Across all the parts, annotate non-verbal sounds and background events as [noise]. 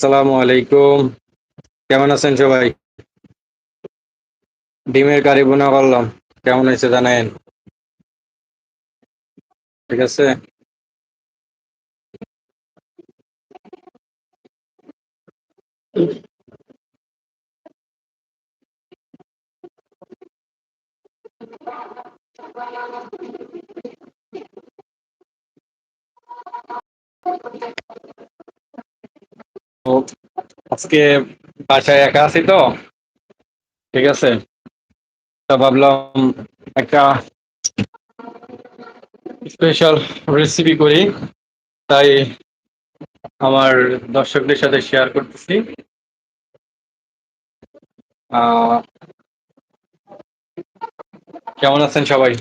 আসসালামু আলাইকুম। কেমন আছেন সবাই? ডিমের কারি বোনা করলাম। কেমন হয়েছে জানেন? ঠিক আছে? তো আজকে বাসায় একা আছি তো। ঠিক আছে? তা ভাবলাম একটা স্পেশাল রেসিপি করি। তাই আমার দর্শকদের সাথে শেয়ার করতেছি। কেমন আছেন সবাই?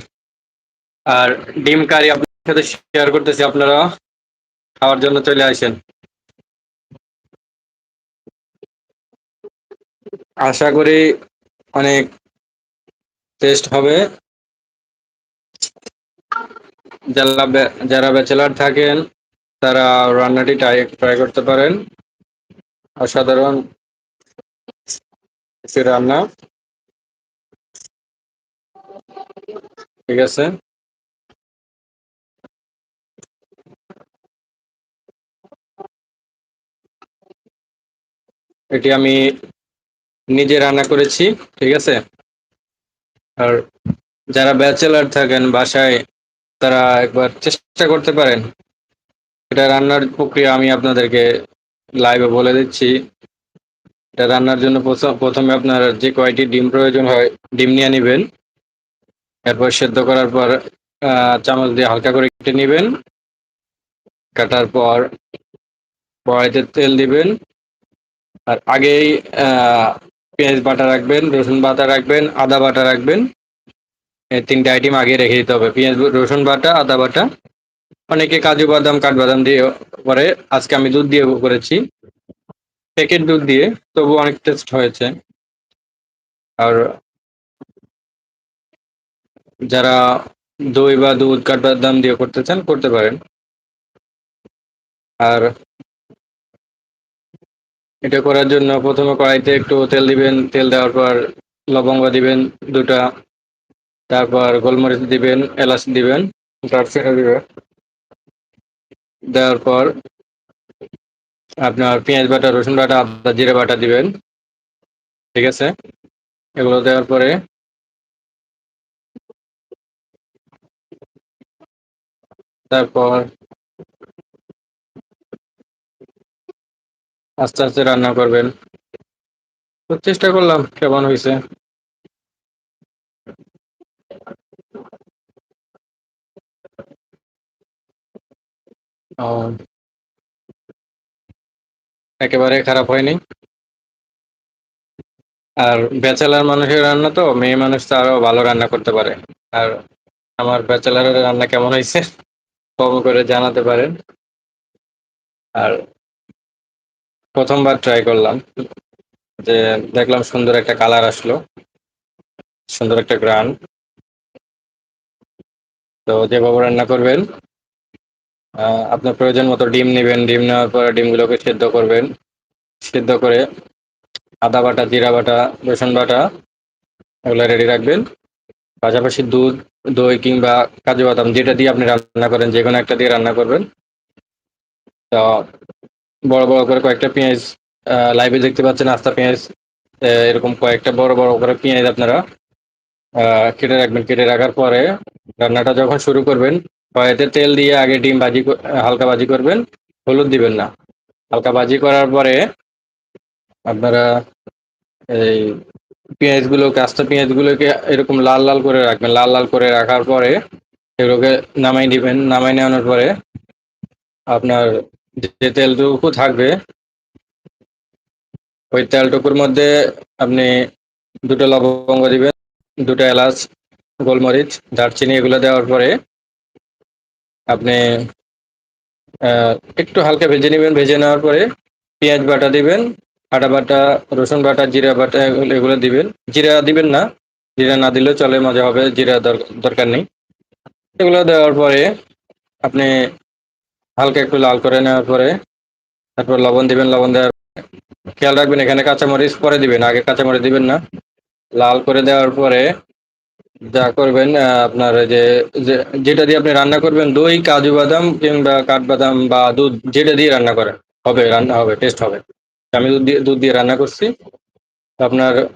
আর ডিম কারি আপনার সাথে শেয়ার করতেছি আপনারা। খাওয়ার জন্য চলে আসেন। আশা করি অনেক টেস্ট হবে। যারা যারা ব্যাচেলার থাকেন, তারা রান্নাটি ট্রাই করতে পারেন। অসাধারণ রান্না। ঠিক আছে। এটি আমি নিজে রান্না করেছি, ঠিক আছে? আর যারা ব্যাচেলার থাকেন বাসায়, তারা একবার চেষ্টা করতে পারেন। এটা রান্নার প্রক্রিয়া আমি আপনাদেরকে লাইভে বলে দিচ্ছি। এটা রান্নার জন্য প্রথম- আপনার যে কয়টি ডিম প্রয়োজন হয়, ডিম নিয়ে নেবেন। এরপর সেদ্ধ করার পর চামচ দিয়ে হালকা করে কেটে নেবেন। কাটার পর কড়াইতে তেল দিবেন। আর আগেই পেঁয়াজ বাটা রাখবেন, রসুন বাটা রাখবেন, আদা বাটা রাখবেন। এই তিনটে আইটেম আগে রেখে দিতে হবে। পেঁয়াজ, রসুন বাটা, আদা বাটা। অনেকে কাজু, বাদাম, কাঠবাদাম দিয়ে করে আজকে আমি দুধ দিয়ে করেছি। প্যাকেট দুধ দিয়ে তবু অনেক টেস্ট হয়েছে। আর যারা দই বা দুধ, কাঠবাদাম দিয়ে করতে চান, করতে পারেন। আর এটা করার জন্য প্রথমে কড়াইতে একটু তেল দিবেন, তেল দেওয়ার পর লবঙ্গ দিবেন দুটা, তারপর গোলমরিচ দিবেন, এলাচ দিবেন দিবেন দেওয়ার পর আপনার পেঁয়াজ বাটা, রসুন বাটা, আদা, জিরে বাটা দিবেন, ঠিক আছে? এগুলো দেওয়ার পরে তারপর আস্তে আস্তে রান্না করবেন। তো চেষ্টা করলাম, কেমন হয়েছে? একেবারে খারাপ হয়নি? আর ব্যাচেলার মানুষের রান্না তো, মেয়ে মানুষ তো আরও ভালো রান্না করতে পারে। আর আমার ব্যাচেলারের রান্না কেমন হয়েছে? কম করে জানাতে পারেন। আর প্রথমবার ট্রাই করলাম, যে দেখলাম সুন্দর একটা কালার আসলো, সুন্দর একটা গ্রান তো যেভাবে রান্না করবেন আপনার প্রয়োজন মতো ডিম নেবেন, ডিম নেওয়ার পরে ডিমগুলোকে সেদ্ধ করবেন। সেদ্ধ করে আদা বাটা, জিরা বাটা, রসুন বাটা এগুলো রেডি রাখবেন। পাশাপাশি দুধ, দই কিংবা কাজু বাদাম, যেটা দিয়ে আপনি রান্না করেন যে কোনো একটা দিয়ে রান্না করবেন। তো বড় বড় করে কয়েকটা পেঁয়াজ লাইভে দেখতে পাচ্ছেন আস্তা পেঁয়াজ এরকম কয়েকটা বড় বড় করে পেঁয়াজ আপনারা কেটে রাখবেন। কেটে রাখার পরে রান্নাটা যখন শুরু করবেন, কড়াইতে তেল দিয়ে আগে ডিম ভাজি হালকা ভাজি করবেন, হলুদ দিবেন না। হালকা ভাজি করার পরে আপনারা এই পেঁয়াজগুলোকে আস্তে পেঁয়াজগুলোকে এরকম লাল লাল করে রাখবেন। লাল লাল করে রাখার পরে এগুলোকে নামাই দিবেন। নামাই নেওয়ানোর পরে আপনার যে তেলটুকু থাকবে, ওই তেলটুকুর মধ্যে আপনি দুটো লবঙ্গ দিবেন, দুটো এলাচ, গোলমরিচ, দারচিনি এগুলো দেওয়ার পরে আপনি একটু হালকা ভেজে নেবেন, ভেজে নেওয়ার পরে পেঁয়াজ বাটা দিবেন আটা বাটা, রসুন বাটা, জিরা বাটা এগুলো দিবেন। জিরা দিবেন না, জিরা না দিলেও চলে, মজা হবে, জিরা দর- দরকার নেই। এগুলো দেওয়ার পরে আপনি হালকা একটু লাল করে নেওয়ার পরে তারপর লবণ দিবেন, লবণ দেওয়ার খেয়াল রাখবেন, এখানে কাঁচামরিচ পরে দিবেন, আগে কাঁচামরিচ দিবেন না। লাল করে দেওয়ার পরে যা করবেন আপনার যে- যেটা দিয়ে আপনি রান্না করবেন, দই, কাজু বাদাম কিংবা কাঠবাদাম বা দুধ, যেটা দিয়ে রান্না করেন, হবে, রান্না হবে টেস্ট হবে। আমি দুধ দিয়ে দুধ দিয়ে রান্না করছি। আপনার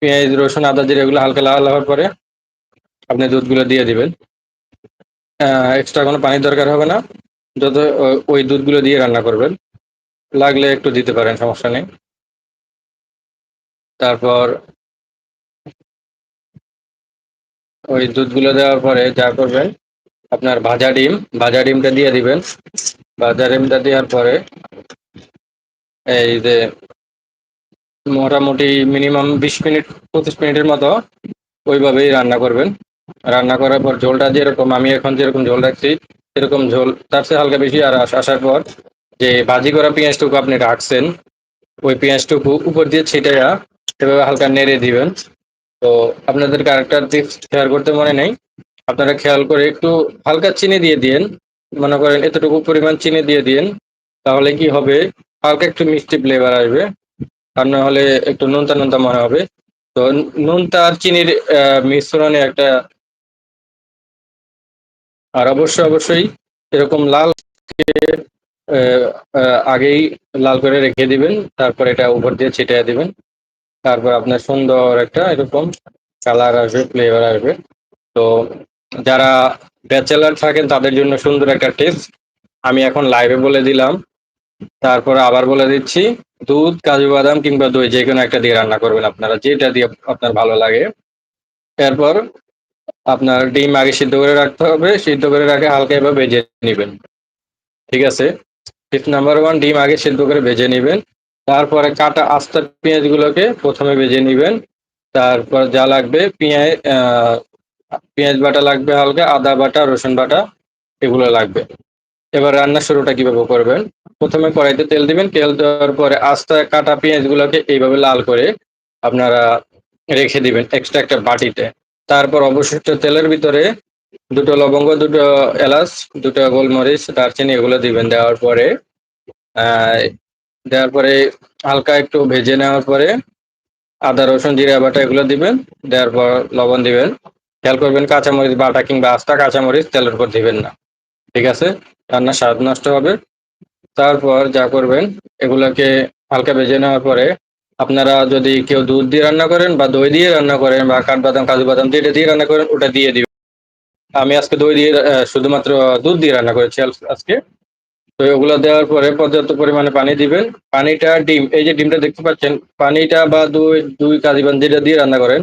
পেঁয়াজ, রসুন, আদা, জিরে এগুলো হালকা লাল হওয়ার পরে আপনি দুধগুলো দিয়ে দিবেন। এক্সট্রা কোনো পানির দরকার হবে না। যত ওই দুধগুলো দিয়ে রান্না করবেন। লাগলে একটু দিতে পারেন, সমস্যা নেই। তারপর ওই দুধগুলো দেওয়ার পরে যা করবেন, আপনার ভাজা ডিম, ভাজা ডিমটা দিয়ে দিবেন। ভাজা ডিমটা দেওয়ার পরে এই যে মোটামুটি মিনিমাম বিশ মিনিট, পঁচিশ মিনিটের মতো ওইভাবেই রান্না করবেন। রান্না করার পর ঝোলটা যেরকম, আমি এখন যেরকম ঝোল রাখছি সেরকম ঝোল। তার চেয়ে হালকা বেশি আর আসার পর যে ভাজি করা পেঁয়াজটুকু আপনি রাখছেন, ওই পেঁয়াজটুকু উপর দিয়ে ছিটাইয়া এভাবে হালকা নেড়ে দিবেন। তো আপনাদের আরেকটা দিক শেয়ার করতে মনে নেই। আপনারা খেয়াল করে একটু হালকা চিনি দিয়ে দিন মনে করেন এতটুকু পরিমাণ চিনি দিয়ে দিন তাহলে কি হবে? হালকা একটু মিষ্টি ফ্লেভার আসবে। আর না হলে একটু নুনতা নুনতা মনে হবে। তো নুনতা আর চিনির মিশ্রণে একটা আর অবশ্যই অবশ্যই এরকম লাল আগেই লাল করে রেখে দিবেন, তারপর এটা উপর দিয়ে ছিটিয়ে দিবেন। তারপর আপনার সুন্দর একটা এরকম কালার আসবে ফ্লেভার আসবে। তো যারা ব্যাচেলার থাকেন, তাদের জন্য সুন্দর একটা টেস্ট আমি এখন লাইভে বলে দিলাম। তারপর আবার বলে দিচ্ছি, দুধ, কাজু বাদাম কিংবা দই যে কোনো একটা দিয়ে রান্না করবেন আপনারা, যেটা দিয়ে আপনার ভালো লাগে। এরপর আপনার ডিম আগে সিদ্ধ করে রাখতে হবে, সিদ্ধ করে রাখে হালকা এভাবে ভেজে নেবেন। ঠিক আছে? টিপ নাম্বার ওয়ান ডিম আগে সিদ্ধ করে ভেজে নেবেন। তারপরে কাটা আস্ত পেঁয়াজগুলোকে প্রথমে ভেজে নেবেন। তারপর যা লাগবে, পেঁয়াজ পেঁয়াজ বাটা লাগবে হালকা, আদা বাটা, রসুন বাটা, এগুলো লাগবে। এবার রান্না শুরুটা কীভাবে করবেন? প্রথমে কড়াইতে তেল দিবেন। তেল দেওয়ার পরে আস্তে কাটা পেঁয়াজগুলোকে এইভাবে লাল করে আপনারা রেখে দিবেন এক্সট্রা একটা বাটিতে। তারপর অবশিষ্ট তেলের ভিতরে দুটো লবঙ্গ, দুটো এলাচ, দুটো গোলমরিচ, দারচিনি এগুলো দিবেন দেওয়ার পরে। দেওয়ার পরে হালকা একটু ভেজে নেওয়ার পরে আদা, রসুন, জিরা, বাটা এগুলো দিবেন, দেওয়ার পর লবণ দিবেন। খেয়াল করবেন কাঁচামরিচ বাটা কিংবা আস্তা কাঁচামরিচ তেলের উপর দিবেন না। ঠিক আছে? রান্নার স্বাদ নষ্ট হবে। তারপর যা করবেন, এগুলোকে হালকা ভেজে নেওয়ার পরে আপনারা যদি কেউ দুধ দিয়ে রান্না করেন বা দই দিয়ে রান্না করেন বা কাঠবাদাম কাজু বাদাম যেটা দিয়ে রান্না করেন, ওটা দিয়ে দিবেন। আমি আজকে দই দিয়ে শুধুমাত্র দুধ দিয়ে রান্না করেছি আজকে। তো ওগুলো দেওয়ার পরে পর্যাপ্ত পরিমাণে পানি দিবেন। পানিটা ডিম এই যে ডিমটা দেখতে পাচ্ছেন, পানিটা বা দুই দুই কাজু বাদাম যেটা দিয়ে রান্না করেন,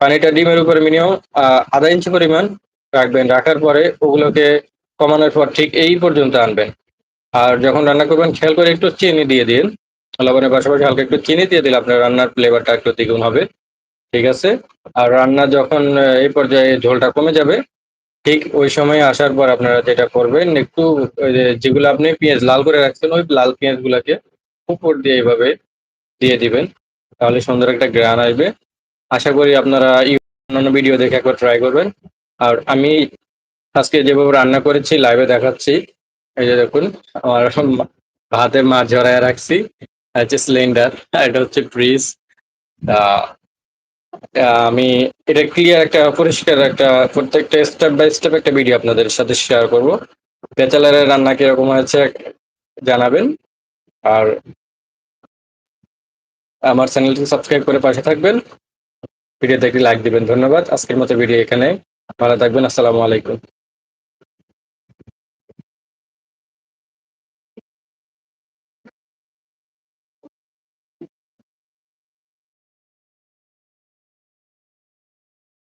পানিটা ডিমের উপরে মিনিমাম আধা ইঞ্চি পরিমাণ রাখবেন। রাখার পরে ওগুলোকে কমানোর পর ঠিক এই পর্যন্ত আনবেন। আর যখন রান্না করবেন, খেয়াল করে একটু চিনি দিয়ে দিন। লবণের পাশাপাশি হালকা একটু চিনি দিয়ে দিলে আপনার রান্নার ফ্লেভারটা একটু দ্বিগুণ হবে। ঠিক আছে? আর রান্না যখন এই পর্যায়ে ঝোলটা কমে যাবে, ঠিক ওই সময় আসার পর আপনারা যেটা করবেন, একটু যেগুলো আপনি পেঁয়াজ লাল করে রাখছেন, ওই লাল পেঁয়াজগুলোকে উপর দিয়ে এইভাবে দিয়ে দিবেন। তাহলে সুন্দর একটা গ্রান আসবে। আশা করি আপনারা অন্যান্য ভিডিও দেখে একবার ট্রাই করবেন। আর আমি আজকে যেভাবে রান্না করেছি লাইভে দেখাচ্ছি, এই যে দেখুন, আমার ভাতে মাছ ঝরায় রাখছি। হচ্ছে সিলিন্ডার [laughs] এটা হচ্ছে ফ্রিজ আমি এটা ক্লিয়ার একটা, পরিষ্কার একটা, প্রত্যেকটা স্টেপ বাই স্টেপ একটা ভিডিও আপনাদের সাথে শেয়ার করব। ব্যাচেলারের রান্না কীরকম হয়েছে জানাবেন। আর আমার চ্যানেলটি সাবস্ক্রাইব করে পাশে থাকবেন। ভিডিওতে একটি লাইক দিবেন, ধন্যবাদ। আজকের মতো ভিডিও এখানে। ভালো থাকবেন, আসসালামু আলাইকুম।